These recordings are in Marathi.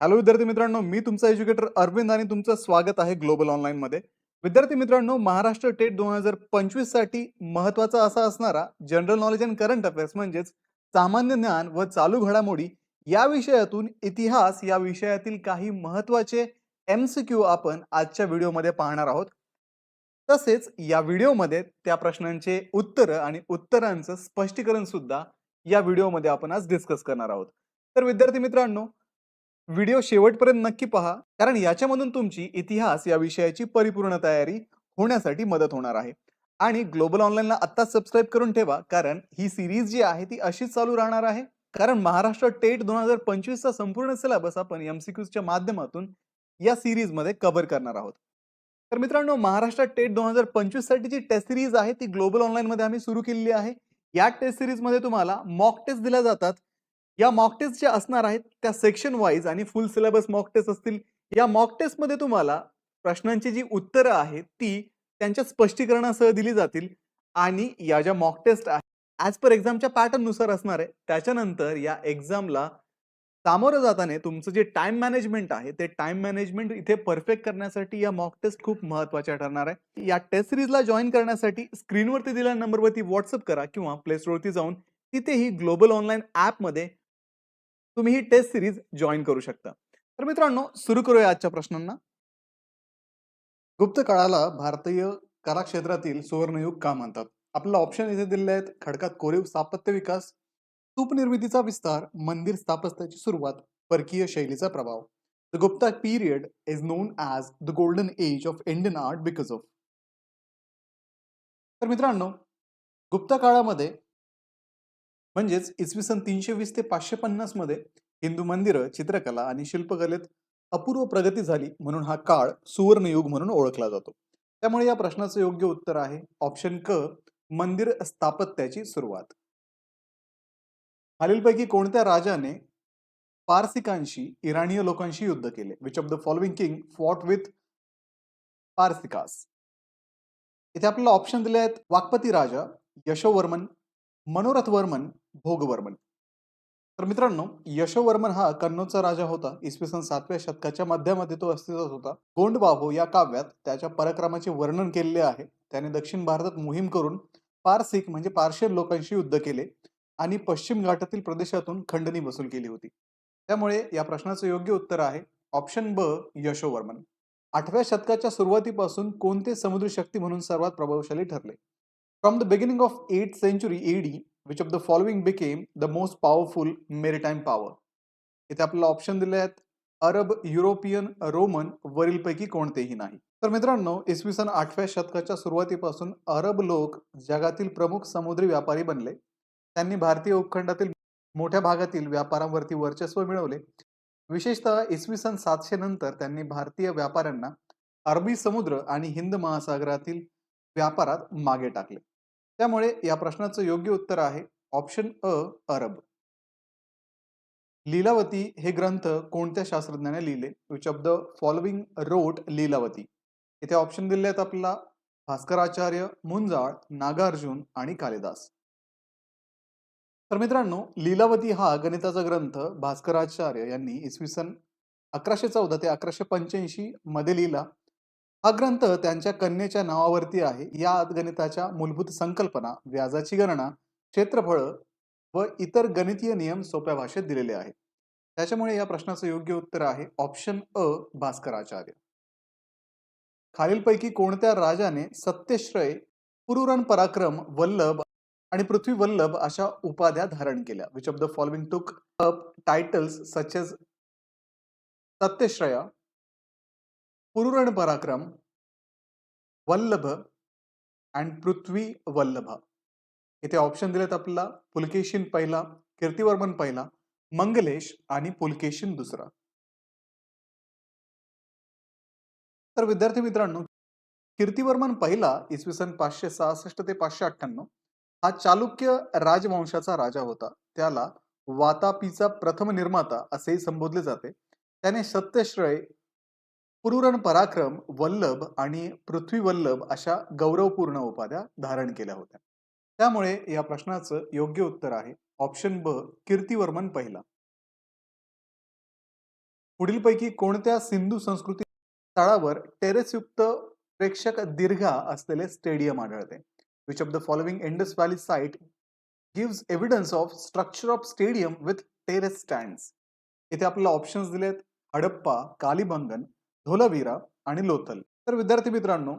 हॅलो विद्यार्थी मित्रांनो मी तुमचा एज्युकेटर अरविंद आणि तुमचं स्वागत आहे ग्लोबल ऑनलाईन मध्ये. विद्यार्थी मित्रांनो महाराष्ट्र टेट दोन हजार पंचवीससाठी महत्त्वाचा असा असणारा general knowledge and current affairs म्हणजेच सामान्य ज्ञान व चालू घडामोडी या विषयातून इतिहास या विषयातील काही महत्त्वाचे एमसीक्यू आपण आजच्या व्हिडिओमध्ये पाहणार आहोत. तसेच या व्हिडिओमध्ये त्या प्रश्नांचे उत्तर आणि उत्तरांचं स्पष्टीकरण सुद्धा या व्हिडिओमध्ये आपण आज डिस्कस करणार आहोत. तर विद्यार्थी मित्रांनो व्हिडिओ शेवटपर्यंत नक्की पहा कारण याच्यामधून तुमची इतिहास या विषयाची परिपूर्ण तयारी होण्यासाठी मदत होणार आहे. आणि ग्लोबल ऑनलाईनला आत्ताच सबस्क्राईब करून ठेवा कारण ही सिरीज जी आहे ती अशीच चालू राहणार आहे. कारण महाराष्ट्र टेट दोन हजार पंचवीसचा संपूर्ण सिलेबस आपण एमसीक्यूच्या माध्यमातून या सिरीजमध्ये कव्हर करणार आहोत. तर मित्रांनो महाराष्ट्र टेट दोन हजार पंचवीससाठी जी टेस्ट सिरीज आहे ती ग्लोबल ऑनलाईनमध्ये आम्ही सुरू केलेली आहे. या टेस्ट सिरीजमध्ये तुम्हाला मॉक टेस्ट दिल्या जातात. या मॉक टेस्ट ज्या असणार आहेत त्या सेक्शन वाईज आणि फुल सिलेबस मॉक टेस्ट असतील या मॉक टेस्टमध्ये तुम्हाला प्रश्नांची जी उत्तरं आहेत ती त्यांच्या स्पष्टीकरणासह दिली जातील. आणि या ज्या मॉक टेस्ट आहेत ॲज पर एक्झामच्या पॅटर्ननुसार असणार आहे त्याच्यानंतर या एक्झामला सामोरं जाताना तुमचं जे टाइम मॅनेजमेंट आहे ते टाइम मॅनेजमेंट इथे परफेक्ट करण्यासाठी या मॉक टेस्ट खूप महत्त्वाच्या ठरणार आहे. या टेस्ट सिरीजला जॉईन करण्यासाठी स्क्रीनवरती दिलेल्या नंबरवरती व्हॉट्सअप करा किंवा प्ले स्टोरवरती जाऊन तिथेही ग्लोबल ऑनलाईन ॲपमध्ये तुम्ही ही टेस्ट सिरीज जॉईन करू शकता. तर मित्रांनो सुरू करूया आजच्या प्रश्नांना. गुप्त काळाला भारतीय कला क्षेत्रातील सुवर्णयुग का म्हणतात आपल्याला ऑप्शन इथे दिलेले आहेत खडकात कोरीव स्थापत्य विकास स्तूप निर्मितीचा विस्तार मंदिर स्थापत्याची सुरुवात परकीय शैलीचा प्रभाव. The Gupta period is known as the golden age of Indian art because of तर मित्रांनो गुप्त काळामध्ये म्हणजेच इसवी सन तीनशे वीस ते पाचशे पन्नासमध्ये हिंदू मंदिरं चित्रकला आणि शिल्पकलेत अपूर्व प्रगती झाली म्हणून हा काळ सुवर्णयुग म्हणून ओळखला जातो. त्यामुळे या प्रश्नाचं योग्य उत्तर आहे ऑप्शन क मंदिर स्थापत्याची सुरुवात. खालीलपैकी कोणत्या राजाने पारसिकांशी इराणीय लोकांशी युद्ध केले? Which of the following king fought with पारसिकास इथे आपल्याला ऑप्शन दिले आहेत वाकपती राजा यशोवर्मन मनोरथवर्मन भोगवर्मन. तर मित्रांनो यशोवर्मन हा कन्नौजचा राजा होता. इसवी सन सातव्या शतकाच्या मध्यामध्ये तो अस्तित्वात होता. गोंडबाहो या काव्यात त्याच्या पराक्रमाचे वर्णन केलेले आहे. त्याने दक्षिण भारतात मोहीम करून पारसिक म्हणजे पार्शियन लोकांशी युद्ध केले आणि पश्चिम घाटातील प्रदेशातून खंडणी वसूल केली होती. त्यामुळे या प्रश्नाचं योग्य उत्तर आहे ऑप्शन ब यशोवर्मन. आठव्या शतकाच्या सुरुवातीपासून कोणते समुद्री शक्ती म्हणून सर्वात प्रभावशाली ठरले? From the beginning of eight century AD which of the following became the most powerful maritime power इथे आपल्याला ऑप्शन दिले आहेत अरब युरोपियन रोमन वरीलपैकी कोणतेही नाही. तर मित्रांनो इसवी सन आठव्या शतकाच्या सुरुवातीपासून अरब लोक जगातील प्रमुख समुद्री व्यापारी बनले. त्यांनी भारतीय उपखंडातील मोठ्या भागातील व्यापारांवरती वर्चस्व मिळवले. विशेषतः इसवी सन सातशे नंतर त्यांनी भारतीय व्यापाऱ्यांना अरबी समुद्र आणि हिंद महासागरातील व्यापारात मागे टाकले. त्यामुळे या प्रश्नाचं योग्य उत्तर आहे ऑप्शन अ अरब. लीलावती हे ग्रंथ कोणत्या शास्त्रज्ञाने लिहिले? Which of the following wrote Lilavati. इथे ऑप्शन दिले आहेत आपल्याला भास्कराचार्य मुंजाळ नागार्जुन आणि कालिदास. तर मित्रांनो लीलावती हा गणिताचा ग्रंथ भास्कराचार्य यांनी इसवी सन अकराशे चौदा ते अकराशे पंच्याऐंशी मध्ये लिहिला. हा ग्रंथ त्यांच्या कन्येच्या नावावरती आहे. या गणिताच्या मूलभूत संकल्पना व्याजाची गणना क्षेत्रफळ व इतर गणितीय नियम सोप्या भाषेत दिलेले आहेत. त्याच्यामुळे या प्रश्नाचं योग्य उत्तर आहे ऑप्शन अ भास्कराचार्य. खालीलपैकी कोणत्या राजाने सत्यश्रय पुरुरण पराक्रम वल्लभ आणि पृथ्वी वल्लभ अशा उपाध्या धारण केल्या? Which of the following took up titles such as Satyashraya पुरुरण Parakram Vallabh and पृथ्वी वल्लभ. इथे ऑप्शन दिलेत आपल्याला पुलकेशिन पहिला कीर्तिवर्मन पहिला मंगलेश आणि पुलकेशिन दुसरा. तर विद्यार्थी मित्रांनो कीर्तिवर्मन पहिला इसवी सन पाचशे सहासष्ट ते पाचशे अठ्ठ्याण्णव हा चालुक्य राजवंशाचा राजा होता. त्याला वातापीचा प्रथम निर्माता असेही संबोधले जाते. त्याने सत्यश्रय पुरुरण पराक्रम वल्लभ आणि पृथ्वी वल्लभ अशा गौरवपूर्ण उपाध्या धारण केल्या होत्या. त्यामुळे या प्रश्नाचं योग्य उत्तर आहे. ऑप्शन ब कीर्तिवर्मन पहिला. पुढीलपैकी कोणत्या सिंधू संस्कृती स्थळावर टेरेसयुक्त प्रेक्षक दीर्घा असलेले स्टेडियम आढळते? Which of the following Indus valley site gives evidence of structure of stadium with terrace stands इथे आपल्याला ऑप्शन्स दिलेत. हडप्पा कालीबंगन धोलावीरा आणि लोथल. तर विद्यार्थी मित्रांनो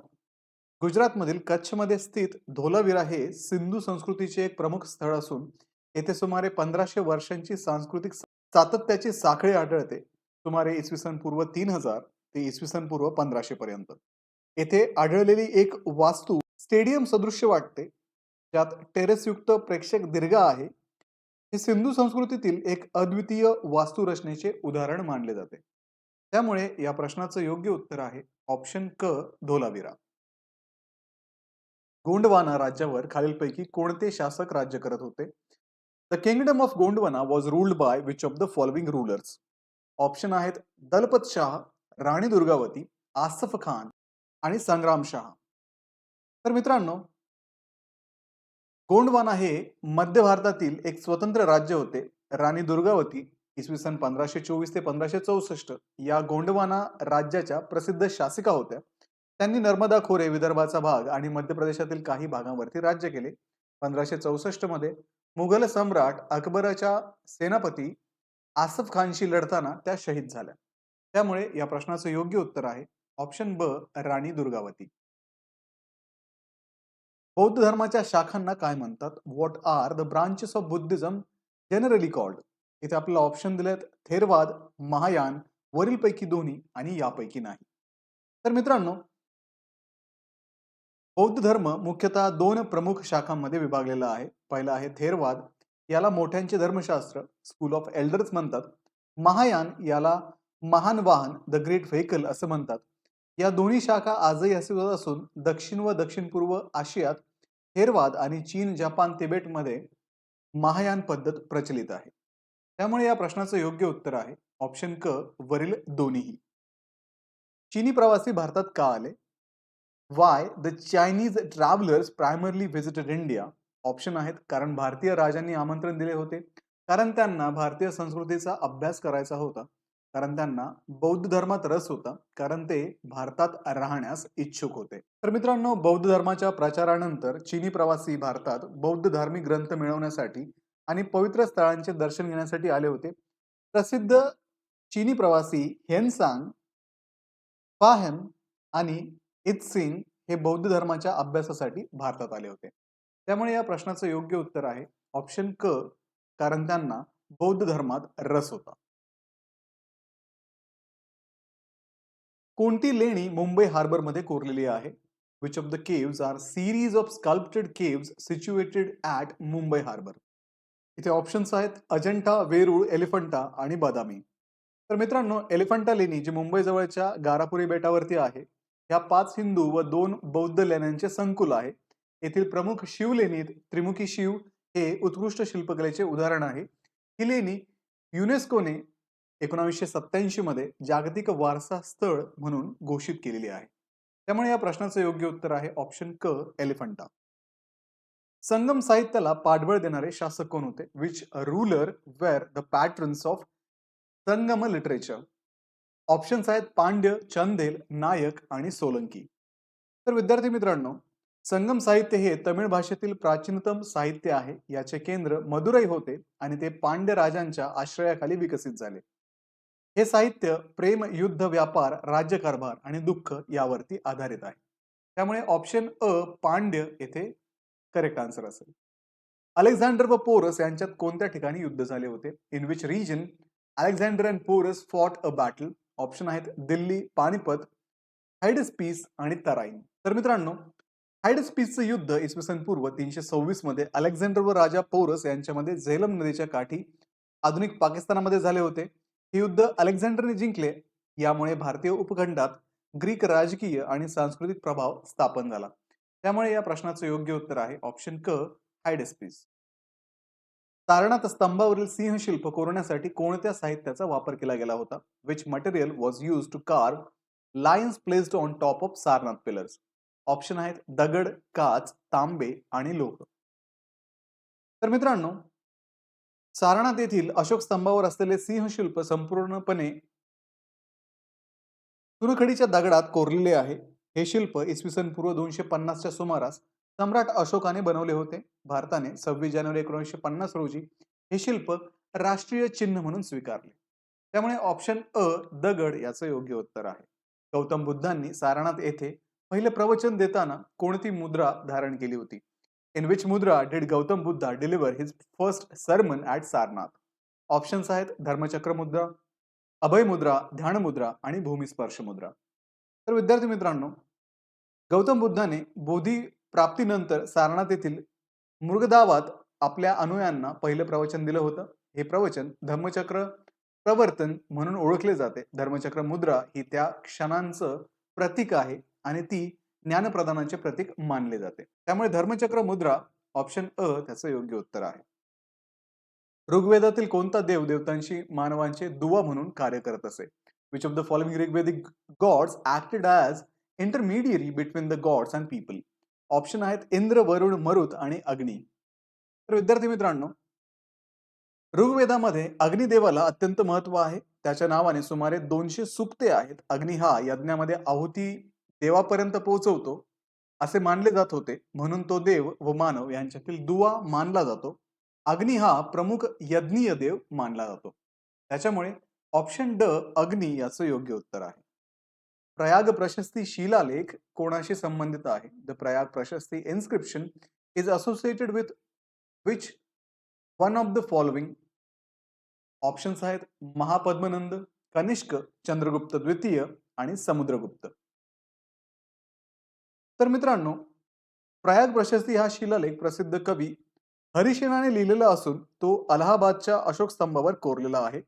गुजरातमधील कच्छमध्ये स्थित धोलावीरा हे सिंधू संस्कृतीचे एक प्रमुख स्थळ असून येथे सुमारे पंधराशे वर्षांची सांस्कृतिक सातत्याची साखळी आढळते. सुमारे इसवी सन पूर्व तीन हजार ते इसवी सन पूर्व पंधराशे पर्यंत. येथे आढळलेली एक वास्तू स्टेडियम सदृश्य वाटते ज्यात टेरेसयुक्त प्रेक्षक दीर्घ आहे. हे सिंधू संस्कृतीतील एक अद्वितीय वास्तुरचनेचे उदाहरण मानले जाते. त्यामुळे या प्रश्नाचं योग्य उत्तर आहे ऑप्शन क धोलावीरा. गोंडवाना राज्यावर खालीलपैकी कोणते शासक राज्य करत होते? The kingdom of Gondwana was ruled by which of the following rulers option आहेत दलपत शाह राणी दुर्गावती आसफ खान आणि संग्राम शाह. तर मित्रांनो गोंडवाना हे मध्य भारतातील एक स्वतंत्र राज्य होते. राणी दुर्गावती इसवी सन पंधराशे चोवीस ते पंधराशे चौसष्ट या गोंडवाना राज्याच्या प्रसिद्ध शासिका होत्या. त्यांनी नर्मदा खोरे विदर्भाचा भाग आणि मध्य प्रदेशातील काही भागांवरती राज्य केले. पंधराशे चौसष्टमध्ये मुघल सम्राट अकबराच्या सेनापती आसफ खानशी लढताना त्या शहीद झाल्या. त्यामुळे या प्रश्नाचं योग्य उत्तर आहे. ऑप्शन ब राणी दुर्गावती. बौद्ध धर्माच्या शाखांना काय म्हणतात? What are the branches of Buddhism generally called इथे आपल्याला ऑप्शन दिलेत थेरवाद महायान वरीलपैकी दोन्ही आणि यापैकी नाही. तर मित्रांनो बौद्ध धर्म मुख्यतः दोन प्रमुख शाखांमध्ये विभागलेला आहे. पहिला आहे थेरवाद याला मोठ्यांचे धर्मशास्त्र स्कूल ऑफ एल्डर्स म्हणतात. महायान याला महान वाहन द ग्रेट व्हेकल असं म्हणतात. या दोन्ही शाखा आजही अस्तित्वात असून दक्षिण व दक्षिण पूर्व आशियात थेरवाद आणि चीन जपान तिबेटमध्ये महायान पद्धत प्रचलित आहे. त्यामुळे या प्रश्नाचं योग्य उत्तर आहे. ऑप्शन क वरील दोन्हीही. चीनी प्रवासी भारतात का आले? Why the Chinese travellers primarily visited India option आहेत कारण भारतीय राजांनी आमंत्रण दिले होते. कारण त्यांना भारतीय संस्कृतीचा अभ्यास करायचा होता. कारण त्यांना बौद्ध धर्मात रस होता. कारण ते भारतात राहण्यास इच्छुक होते. तर मित्रांनो बौद्ध धर्माच्या प्रचारानंतर चीनी प्रवासी भारतात बौद्ध धार्मिक ग्रंथ मिळवण्यासाठी आणि पवित्र स्थळांचे दर्शन घेण्यासाठी आले होते. प्रसिद्ध चीनी प्रवासी हेनसांग फाहेम आणि इत्सिंग हे बौद्ध धर्माच्या अभ्यासासाठी भारतात आले होते. त्यामुळे या प्रश्नाचं योग्य उत्तर आहे ऑप्शन क कारण त्यांना बौद्ध धर्मात रस होता. कोणती लेणी मुंबई हार्बरमध्ये कोरलेली आहे? Which of the caves are series of sculpted caves situated at Mumbai harbour इथे ऑप्शन्स आहेत अजंठा वेरूळ एलिफंटा आणि बदामी. तर मित्रांनो एलिफंटा लेणी जी मुंबई जवळच्या गारापुरी बेटावरती आहे ह्या पाच हिंदू व दोन बौद्ध लेण्यांचे संकुल आहे. येथील प्रमुख शिवलेणीत त्रिमुखी शिव हे उत्कृष्ट शिल्पकलेचे उदाहरण आहे. ही लेणी युनेस्कोने एकोणावीसशे सत्याऐंशी मध्ये जागतिक वारसा स्थळ म्हणून घोषित केलेली आहे. त्यामुळे या प्रश्नाचं योग्य उत्तर आहे ऑप्शन क एलिफंटा. संगम साहित्याला पाठबळ देणारे शासक कोण होते? Which ruler were the patterns of Sangam literature options आहेत पांड्य चंदेल नायक आणि सोलंकी. तर विद्यार्थी मित्रांनो संगम साहित्य हे तमिळ भाषेतील प्राचीनतम साहित्य आहे. याचे केंद्र मदुराई होते आणि ते पांड्य राजांच्या आश्रयाखाली विकसित झाले. हे साहित्य प्रेम युद्ध व्यापार राज्यकारभार आणि दुःख यावरती आधारित आहे. त्यामुळे ऑप्शन अ पांड्य येथे करेक्ट आन्सर असेल. अलेक्झांडर व पोरस यांच्यात कोणत्या ठिकाणी युद्ध झाले होते? In which region Alexander and Porus fought a battle option आहेत दिल्ली पानिपत हायडस पीस आणि तराईन. तर मित्रांनो हायडस पीसचं युद्ध इसवी सन पूर्व तीनशे सव्वीसमध्ये अलेक्झांडर व राजा पोरस यांच्यामध्ये झेलम नदीच्या काठी आधुनिक पाकिस्तानामध्ये झाले होते. हे युद्ध अलेक्झांडरने जिंकले. यामुळे भारतीय उपखंडात ग्रीक राजकीय आणि सांस्कृतिक प्रभाव स्थापन झाला. त्यामुळे या प्रश्नाचं योग्य उत्तर आहे. ऑप्शन क हायडेस्पीस तारणात स्तंभावरील सिंहशिल्प कोरण्यासाठी कोणत्या साहित्याचा वापर केला गेला होता? Which material was use to carve lions placed on top of Sarnath pillars option आहेत दगड काच तांबे आणि लोह. तर मित्रांनो सारनाथ येथील अशोक स्तंभावर असलेले सिंहशिल्प संपूर्णपणे चुनखडीच्या दगडात कोरलेले आहे. हे शिल्प इसवी सन पूर्व दोनशे पन्नासच्या सुमारास सम्राट अशोकाने बनवले होते. भारताने सव्वीस जानेवारी एकोणीसशे पन्नास रोजी हे शिल्प राष्ट्रीय चिन्ह म्हणून स्वीकारले. त्यामुळे ऑप्शन अ दगड याचं योग्य उत्तर आहे. गौतम बुद्धांनी सारनाथ येथे पहिले प्रवचन देताना कोणती मुद्रा धारण केली होती? In which mudra did Gautam Buddha deliver his first sermon at Sarnath? Options आहेत धर्मचक्र मुद्रा अभय मुद्रा ध्यान मुद्रा आणि भूमिस्पर्श मुद्रा. तर विद्यार्थी मित्रांनो गौतम बुद्धाने बोधी प्राप्तीनंतर सारनाथ येथील मृगदावात आपल्या अनुयांना पहिलं प्रवचन दिलं होतं. हे प्रवचन धर्मचक्र प्रवर्तन म्हणून ओळखले जाते. धर्मचक्र मुद्रा ही त्या क्षणांचं प्रतीक आहे आणि ती ज्ञानप्रदानाचे प्रतीक मानले जाते. त्यामुळे धर्मचक्र मुद्रा ऑप्शन अ त्याचं योग्य उत्तर आहे. ऋग्वेदातील कोणता देव देवतांशी मानवांचे दुवा म्हणून कार्य करत असे? Which of the following Rigvedic gods acted as intermediary between the gods and people option आहेत इंद्र वरुण मरुत आणि अग्नी. तर विद्यार्थी मित्रांनो ऋग्वेदामध्ये अग्निदेवाला अत्यंत महत्त्व आहे. त्याच्या नावाने सुमारे दोनशे सुक्ते आहेत. अग्नी हा यज्ञामध्ये आहुती देवापर्यंत पोहोचवतो असे मानले जात होते. म्हणून तो देव व मानव यांच्यातील दुवा मानला जातो. अग्नी हा प्रमुख यज्ञीय देव मानला जातो. त्याच्यामुळे ऑप्शन ड अग्नी याचं योग्य उत्तर आहे. प्रयाग प्रशस्ती शिलालेख कोणाशी संबंधित आहे? The Prayag Prashasti inscription is associated with which one of the following options आहेत? महापद्मनंद कनिष्क चंद्रगुप्त द्वितीय आणि समुद्रगुप्त. तर मित्रांनो प्रयाग प्रशस्ती हा शिलालेख प्रसिद्ध कवी हरिशेनाने लिहिलेला असून तो अलाहाबादच्या अशोक स्तंभावर कोरलेला आहे.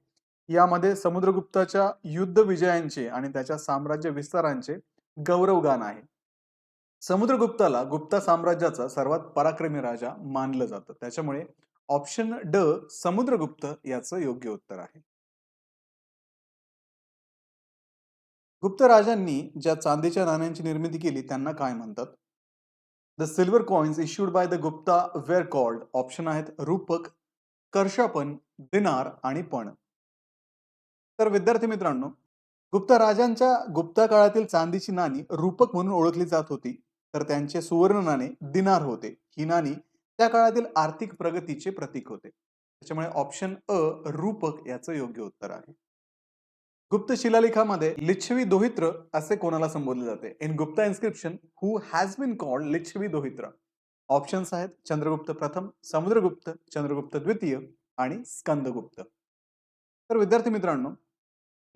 यामध्ये समुद्रगुप्ताच्या युद्ध विजयांचे आणि त्याच्या साम्राज्य विस्तारांचे गौरवगान आहे. समुद्रगुप्ताला गुप्ता साम्राज्याचा सर्वात पराक्रमी राजा मानलं जातं. त्याच्यामुळे ऑप्शन ड समुद्रगुप्त याचं योग्य उत्तर आहे. गुप्त राजांनी ज्या चांदीच्या नाण्यांची निर्मिती केली त्यांना काय म्हणतात? The silver coins issued by the Gupta were called option आहेत रूपक कर्षापन दिनार आणि पण. तर विद्यार्थी मित्रांनो गुप्त राजांच्या गुप्ता काळातील चांदीची नाणी रूपक म्हणून ओळखली जात होती. तर त्यांचे सुवर्ण नाणे दिनार होते. ही नाणी त्या काळातील आर्थिक प्रगतीचे प्रतीक होते. त्याच्यामुळे ऑप्शन अ रूपक याचं योग्य उत्तर आहे. गुप्त शिलालेखामध्ये लिच्छवी दोहित्र असे कोणाला संबोधले जाते? In Gupta inscription who has been called Lichchhavi Dauhitra? Options आहेत चंद्रगुप्त प्रथम समुद्रगुप्त चंद्रगुप्त द्वितीय आणि स्कंदगुप्त. तर विद्यार्थी मित्रांनो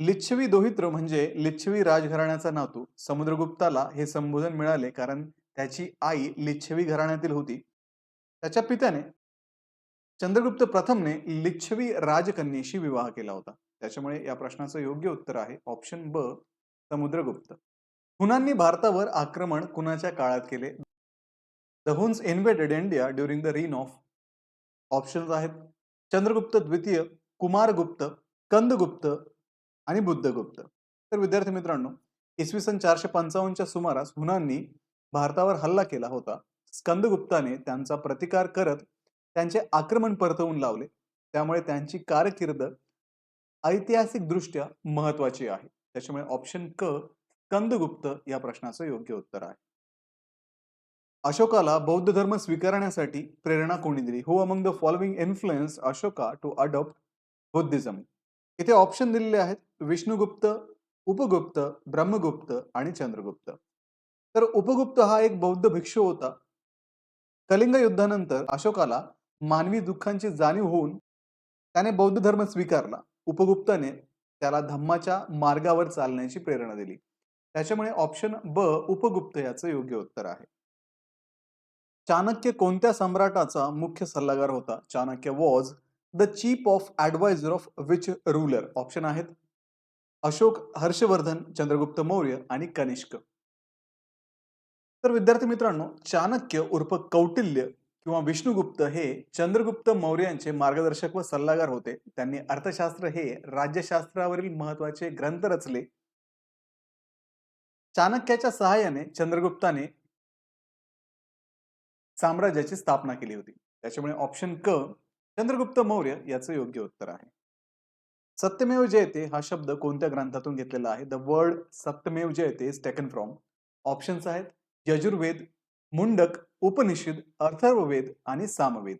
लिच्छवी दोहित्र म्हणजे लिच्छवी राजघराण्याचा नातू समुद्रगुप्ताला हे संबोधन मिळाले कारण त्याची आई लिच्छवी घराण्यातील होती. त्याच्या पित्याने चंद्रगुप्त प्रथमने लिच्छवी राजकन्येशी विवाह केला होता. त्याच्यामुळे या प्रश्नाचं योग्य उत्तर आहे ऑप्शन ब समुद्रगुप्त. हुनांनी भारतावर आक्रमण कुणाच्या काळात केले? The Huns invaded India during the reign of options आहेत. चंद्रगुप्त द्वितीय कुमारगुप्त कंदगुप्त आणि बुद्धगुप्त. तर विद्यार्थी मित्रांनो इसवी सन चारशे पंचावन्नच्या सुमारास हुनांनी भारतावर हल्ला केला होता. स्कंदगुप्ताने त्यांचा प्रतिकार करत त्यांचे आक्रमण परतवून लावले. त्यामुळे त्यांची कारकीर्द ऐतिहासिक दृष्ट्या महत्वाची आहे. त्याच्यामुळे ऑप्शन क कंदगुप्त या प्रश्नाचं योग्य उत्तर आहे. अशोकाला बौद्ध धर्म स्वीकारण्यासाठी प्रेरणा कोणी दिली? Who among the following influence Ashoka to adopt Buddhism इथे ऑप्शन दिलेले आहेत. विष्णुगुप्त उपगुप्त ब्रह्मगुप्त आणि चंद्रगुप्त. तर उपगुप्त हा एक बौद्ध भिक्षू होता. कलिंग युद्धानंतर अशोकाला मानवी दुःखांची जाणीव होऊन त्याने बौद्ध धर्म स्वीकारला. उपगुप्ताने त्याला धम्माच्या मार्गावर चालण्याची प्रेरणा दिली. त्याच्यामुळे ऑप्शन ब उपगुप्त याचं योग्य उत्तर आहे. चाणक्य कोणत्या सम्राटाचा मुख्य सल्लागार होता? Chanakya was the chief of adviser of which ruler. Option आहेत अशोक हर्षवर्धन चंद्रगुप्त मौर्य आणि कनिष्क. तर विद्यार्थी मित्रांनो चाणक्य उर्फ कौटिल्य किंवा विष्णुगुप्त हे चंद्रगुप्त मौर्यांचे मार्गदर्शक व सल्लागार होते. त्यांनी अर्थशास्त्र हे राज्यशास्त्रावरील महत्त्वाचे ग्रंथ रचले. चाणक्याच्या सहाय्याने चंद्रगुप्ताने साम्राज्याची स्थापना केली होती. त्याच्यामुळे ऑप्शन क चंद्रगुप्त मौर्य याचं योग्य उत्तर आहे. सत्यमेव जयते हा शब्द कोणत्या ग्रंथातून घेतलेला आहे? The word Satyameva Jayate is taken from options आहेत. यजुर्वेद मुंडक उपनिषद अर्थर्ववेद आणि सामवेद.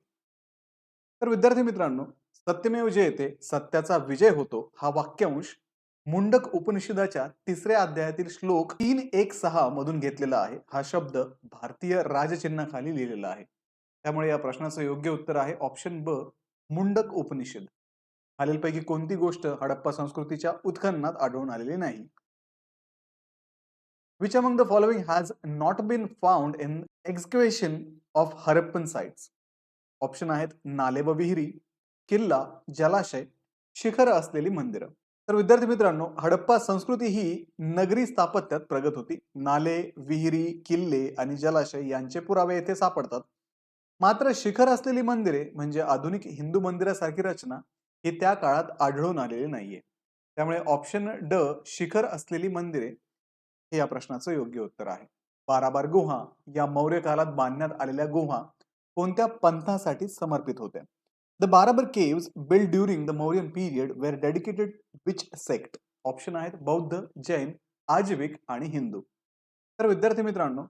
तर विद्यार्थी मित्रांनो सत्यमेव जयते सत्याचा विजय होतो हा वाक्यांश मुंडक उपनिषदाच्या तिसऱ्या अध्यायातील श्लोक तीन एक सहा मधून घेतलेला आहे. हा शब्द भारतीय राजचिन्हाखाली लिहिलेला आहे. त्यामुळे या प्रश्नाचं योग्य उत्तर आहे ऑप्शन ब मुंडक उपनिषद. खालीलपैकी कोणती गोष्ट हडप्पा संस्कृतीच्या उत्खननात आढळून आलेली नाही? Which among the following has not been found in excavation of Harappan sites option आहेत नाले व विहिरी किल्ला जलाशय शिखर असलेली मंदिरं. तर विद्यार्थी मित्रांनो हडप्पा संस्कृती ही नगरी स्थापत्यात प्रगत होती. नाले विहिरी किल्ले आणि जलाशय यांचे पुरावे येथे सापडतात. मात्र शिखर असलेली मंदिरे म्हणजे आधुनिक हिंदू मंदिरासारखी रचना ही त्या काळात आढळून आलेली नाहीये. त्यामुळे ऑप्शन ड शिखर असलेली मंदिरे हे या प्रश्नाचं योग्य उत्तर आहे. बाराबार गुहा या मौर्य काळात बांधण्यात आलेल्या गुहा कोणत्या पंथासाठी समर्पित होत्या? The Barabar caves build during the Mauryan period were dedicated which sect option आहेत बौद्ध जैन आजीविक आणि हिंदू. तर विद्यार्थी मित्रांनो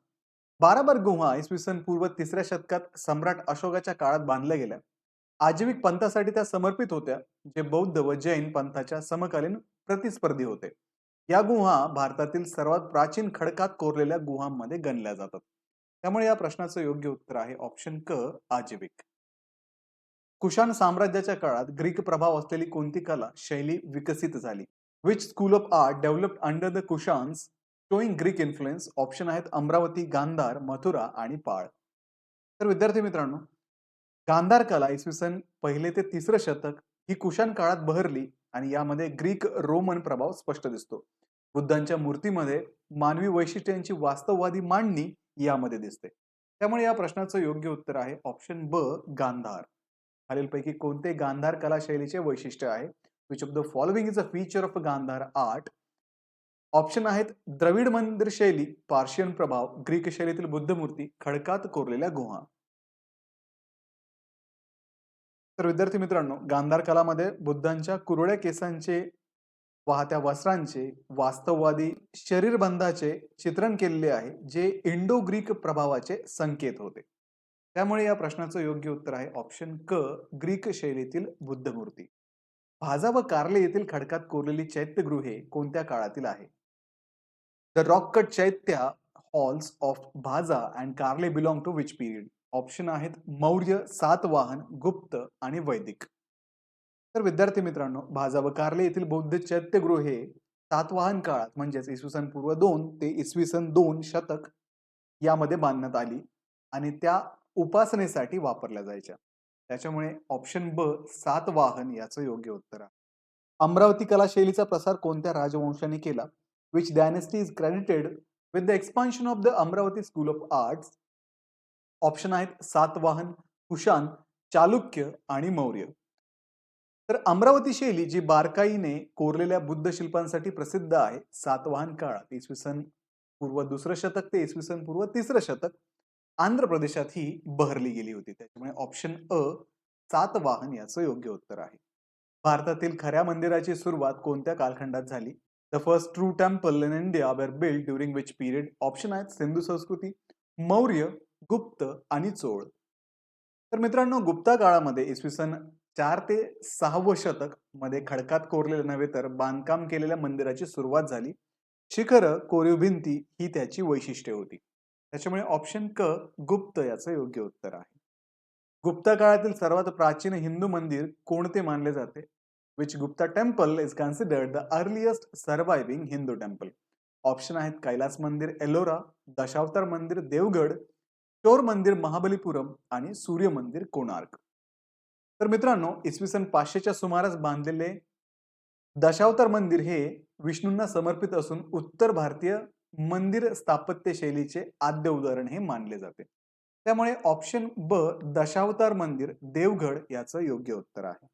बाराबर गुहा इसवी सन पूर्व तिसऱ्या शतकात सम्राट अशोकाच्या काळात बांधल्या गेल्या. आजीविक पंथासाठी त्या समर्पित होत्या जे बौद्ध व जैन पंथाच्या समकालीन प्रतिस्पर्धी होते. या गुहा भारतातील सर्वात प्राचीन खडकात कोरलेल्या गुहांमध्ये गणल्या जातात. त्यामुळे या प्रश्नाचं योग्य उत्तर आहे ऑप्शन क आजीविक. कुशाण साम्राज्याच्या काळात ग्रीक प्रभाव असलेली कोणती कला शैली विकसित झाली? Which school of art developed under the Kushans showing Greek influence option आहेत अमरावती गांधार मथुरा आणि पाळ. तर विद्यार्थी मित्रांनो गांधार कला इसवी सन पहिले ते तिसरं शतक ही कुशाण काळात बहरली आणि यामध्ये ग्रीक रोमन प्रभाव स्पष्ट दिसतो. बुद्धांच्या मूर्तीमध्ये मानवी वैशिष्ट्यांची वास्तववादी मांडणी यामध्ये दिसते. त्यामुळे या प्रश्नाचं योग्य उत्तर आहे ऑप्शन ब गांधार. खालीलपैकी कोणते गांधार कला शैलीचे वैशिष्ट्य आहे? Which of the following is a feature of Gandhara art option आहेत द्रविड मंदिर शैली पार्शियन प्रभाव ग्रीक शैलीतील बुद्धमूर्ती खडकात कोरलेल्या गुहा. तर विद्यार्थी मित्रांनो गांधार कलामध्ये बुद्धांच्या कुरड्या केसांचे वाहत्या वस्त्रांचे वास्तववादी शरीरबंधाचे चित्रण केलेले आहे जे इंडो ग्रीक प्रभावाचे संकेत होते. त्यामुळे या प्रश्नाचं योग्य उत्तर आहे ऑप्शन क ग्रीक शैलीतील बुद्धमूर्ती. भाजा व कार्ले येथील खडकात कोरलेली चैत्यगृहे कोणत्या काळातील आहे? The rock cut chaitya halls of Bhaja and Karle belong to which period option आहेत मौर्य सातवाहन गुप्त आणि वैदिक. तर विद्यार्थी मित्रांनो भाजा व कार्ले येथील बौद्ध चैत्यगृहे सातवाहन काळात म्हणजेच इसवी सन पूर्व दोन ते इसवी सन दोन शतक यामध्ये बांधण्यात आली आणि त्या उपासनेसाठी वापरल्या जायच्या. त्याच्यामुळे ऑप्शन ब सातवाहन याचं योग्य उत्तर आहे. अमरावती कला शैलीचा प्रसार कोणत्या राजवंशाने केला? Which dynasty is credited with the expansion of the Amaravati school of arts option आहेत सातवाहन कुशान चालुक्य आणि मौर्य. तर अमरावती शैली जी बारकाईने कोरलेल्या बुद्ध शिल्पांसाठी प्रसिद्ध आहे सातवाहन काळात इसवी सन पूर्व दुसरं शतक ते इसवी सन पूर्व तिसरं शतक आंध्र प्रदेशात ही बहरली गेली होती. त्याच्यामुळे ऑप्शन अ सातवाहन याचं योग्य उत्तर आहे. भारतातील खऱ्या मंदिराची सुरुवात कोणत्या कालखंडात झाली? The first true temple in India were build during which period option आहेत सिंधू संस्कृती मौर्य गुप्त आणि चोळ तर मित्रांनो गुप्ता काळामध्ये इसवी सन चार ते सहावं शतकमध्ये खडकात कोरलेलं नव्हे तर बांधकाम केलेल्या मंदिराची सुरुवात झाली. शिखर कोरीव भिंती ही त्याची वैशिष्ट्ये होती. त्याच्यामुळे ऑप्शन क गुप्त याचं योग्य उत्तर आहे. गुप्ता काळातील सर्वात प्राचीन हिंदू मंदिर कोणते मानले जाते? Which Gupta temple is considered the earliest surviving Hindu temple option आहेत कैलास मंदिर एलोरा दशावतार मंदिर देवगड चोर मंदिर महाबलीपुरम आणि सूर्य मंदिर कोणार्क. तर मित्रांनो इसवी सन पाचशेच्या सुमारास बांधलेले दशावतार मंदिर हे विष्णूंना समर्पित असून उत्तर भारतीय मंदिर स्थापत्य शैलीचे आद्य उदाहरण हे मानले जाते. त्यामुळे ऑप्शन ब दशावतार मंदिर देवगड याचं योग्य उत्तर आहे.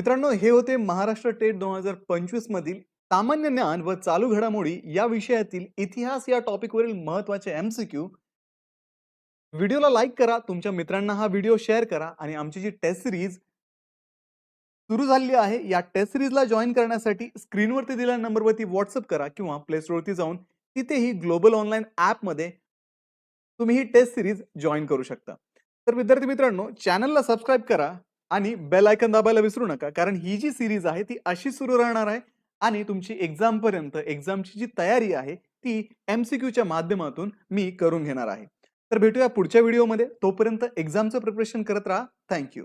मित्रांनो हे होते महाराष्ट्र टेट दोन हजार पंचवीस मधील सामान्य ज्ञान व चालू घडामोडी या विषयातील इतिहास या टॉपिकवरील महत्त्वाचे एमसीक्यू व्हिडिओला लाईक करा तुमच्या मित्रांना हा व्हिडिओ शेअर करा आणि आमची जी टेस्ट सिरीज सुरू झालेली आहे या टेस्ट सिरीजला जॉईन करण्यासाठी स्क्रीनवरती दिलेल्या नंबरवरती व्हॉट्सअप करा किंवा प्ले स्टोअरवरती जाऊन तिथेही ग्लोबल ऑनलाईन ॲपमध्ये तुम्ही ही टेस्ट सिरीज जॉईन करू शकता. तर विद्यार्थी मित्रांनो चॅनलला सबस्क्राईब करा आणि बेल आयकन दाबायला विसरू नका कारण ही जी सिरीज आहे ती अशी सुरू राहणार आहे आणि तुमची एक्झामपर्यंत एक्झामची जी तयारी आहे ती एम सी क्यूच्या माध्यमातून मी करून घेणार आहे. तर भेटूया पुढच्या व्हिडिओमध्ये तोपर्यंत एक्झामचं प्रिपरेशन करत राहा. थँक्यू